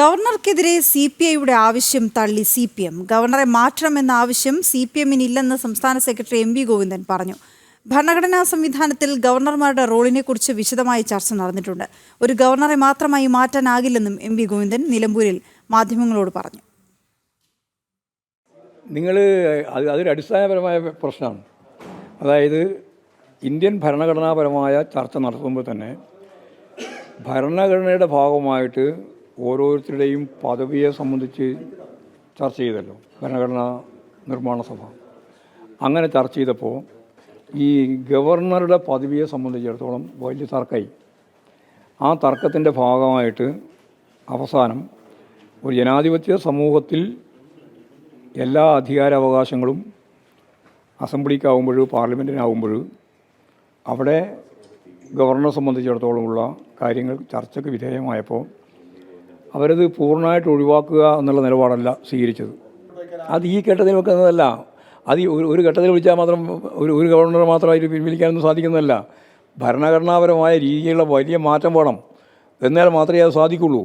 ഗവർണർക്കെതിരെ C P ഐയുടെ ആവശ്യം തള്ളി സി പി എം. ഗവർണറെ മാറ്റണമെന്ന ആവശ്യം സി പി എമ്മിന് ഇല്ലെന്ന് സംസ്ഥാന സെക്രട്ടറി എം വി ഗോവിന്ദൻ പറഞ്ഞു. ഭരണഘടനാ സംവിധാനത്തിൽ ഗവർണർമാരുടെ റോളിനെക്കുറിച്ച് വിശദമായി ചർച്ച നടന്നിട്ടുണ്ട്. ഒരു ഗവർണറെ മാത്രമായി മാറ്റാനാകില്ലെന്നും എം വി ഗോവിന്ദൻ നിലമ്പൂരിൽ മാധ്യമങ്ങളോട് പറഞ്ഞു. നിങ്ങൾ അതൊരു അടിസ്ഥാനപരമായ പ്രശ്നമാണ്. അതായത് ഇന്ത്യൻ ഭരണഘടനാപരമായ ചർച്ച നടത്തുമ്പോൾ തന്നെ ഭരണഘടനയുടെ ഭാഗമായിട്ട് ഓരോരുത്തരുടെയും പദവിയെ സംബന്ധിച്ച് ചർച്ച ചെയ്തല്ലോ. ഭരണഘടനാ നിർമ്മാണ സഭ. അങ്ങനെ ചർച്ച ചെയ്തപ്പോൾ ഈ ഗവർണറുടെ പദവിയെ സംബന്ധിച്ചിടത്തോളം വലിയ തർക്കമായി. ആ തർക്കത്തിന്റെ ഭാഗമായിട്ട് അവസാനം ഒരു ജനാധിപത്യ സമൂഹത്തിൽ എല്ലാ അധികാരാവകാശങ്ങളും അസംബ്ലിക്കാവുമ്പോഴും പാർലമെന്റിനാവുമ്പോൾ അവിടെ ഗവർണറെ സംബന്ധിച്ചിടത്തോളമുള്ള കാര്യങ്ങൾ ചർച്ചയ്ക്ക് വിധേയമായപ്പോൾ അവരത് പൂർണമായിട്ട് ഒഴിവാക്കുക എന്നുള്ള നിലപാടല്ല സ്വീകരിച്ചത്. അത് ഈ ഘട്ടത്തിൽ വെക്കുന്നതല്ല. അത് ഒരു ഒരു ഘട്ടത്തിൽ വിളിച്ചാൽ മാത്രം ഒരു ഒരു ഗവർണർ മാത്രമായിട്ട് പിൻവലിക്കാനൊന്നും സാധിക്കുന്നതല്ല. ഭരണഘടനാപരമായ രീതിയിലുള്ള വലിയ മാറ്റം വേണം. എന്നാൽ മാത്രമേ അത് സാധിക്കുള്ളൂ.